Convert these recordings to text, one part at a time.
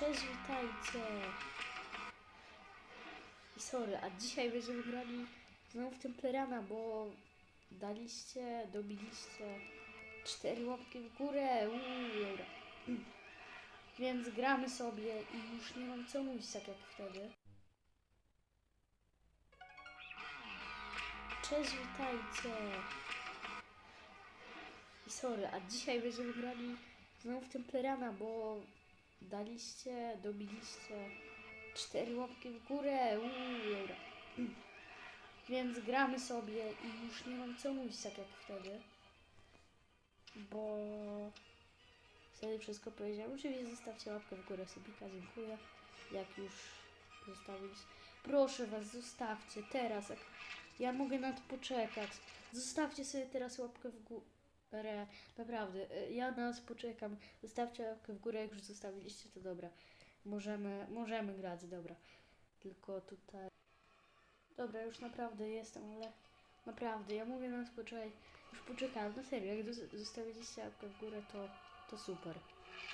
Cześć, witajcie! I sorry, a dzisiaj będziemy grali znowu w Templerana, bo daliście, dobiliście cztery łapki w górę. Uuu. Więc gramy sobie i już nie mam co mówić tak jak wtedy. Cześć, witajcie! I sorry, a dzisiaj będziemy grali znowu w Templerana, bo daliście, dobiliście cztery łapki w górę. Uuu, dobra. Więc gramy sobie i już nie mam co mówić tak jak wtedy. Bo wtedy wszystko powiedziałem. Oczywiście zostawcie łapkę w górę, Subika, dziękuję. Jak już zostawiliście. Proszę was, zostawcie teraz. Jak ja mogę na to poczekać. Zostawcie sobie teraz łapkę w górę. Naprawdę, y, ja na was poczekam. Zostawcie łapkę w górę, jak już zostawiliście, to dobra. Możemy, możemy grać, dobra. Tylko tutaj. Dobra, już naprawdę jestem, ale naprawdę, ja mówię na was poczekaj. Już poczekałem, na serio, jak zostawiliście łapkę w górę, to, to super.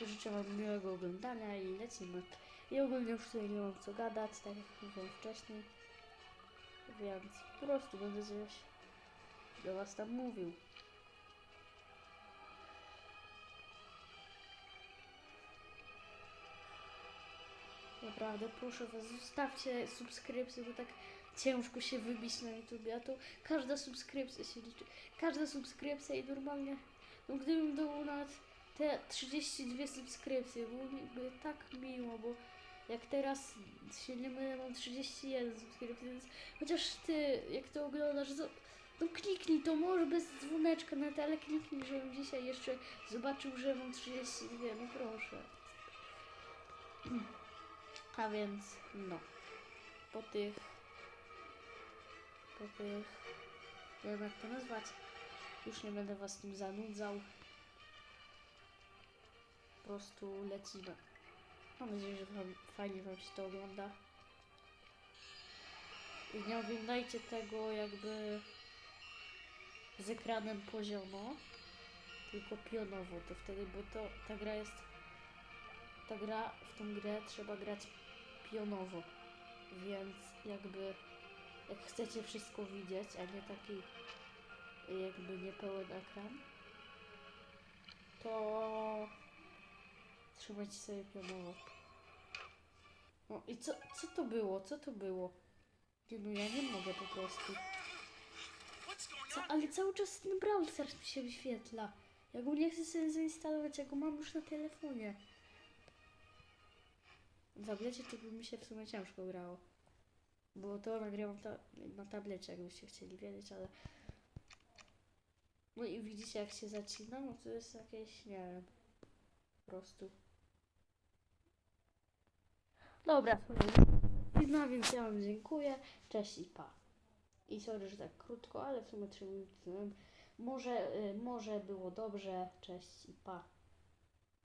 Życzę wam miłego oglądania i lecimy. I ogólnie już tutaj nie mam co gadać, tak jak mówiłem wcześniej. Więc po prostu będę coś do was tam mówił. Naprawdę, proszę was, zostawcie subskrypcję, to tak ciężko się wybić na YouTube, a to każda subskrypcja się liczy. Każda subskrypcja i normalnie, no gdybym dał nawet te 32 subskrypcje, byłoby tak miło, bo jak teraz się nie mylę, mam 31 subskrypcji, więc chociaż ty, jak to oglądasz, zo- no kliknij to, może bez dzwoneczka na tele, kliknij, żebym dzisiaj jeszcze zobaczył, że mam 32, no proszę. A więc, no, po tych, po tych, nie wiem jak to nazwać, już nie będę was tym zanudzał. Po prostu lecimy. Mam nadzieję, że wam, fajnie wam się to ogląda. I nie oglądajcie tego jakby z ekranem poziomo, tylko pionowo, to wtedy, bo to ta gra jest ta gra, w tą grę trzeba grać pionowo, więc jakby jak chcecie wszystko widzieć, a nie taki jakby niepełen ekran, to trzymajcie sobie pionowo. No i co, co to było? Co to było? Nie no, ja nie mogę po prostu. Co, ale cały czas ten Brawl Stars mi się wyświetla. Ja go nie chcę sobie zainstalować, ja go mam już na telefonie. W tablecie to by mi się w sumie ciężko grało. Bo to nagrywam ta na tablecie, jakbyście chcieli wiedzieć, ale... No i widzicie jak się zacina? No to jest jakieś, nie wiem, po prostu. Dobra, no więc ja wam dziękuję, cześć i pa. I sorry, że tak krótko, ale w sumie 3 minuty. Może, y, może było dobrze, cześć i pa.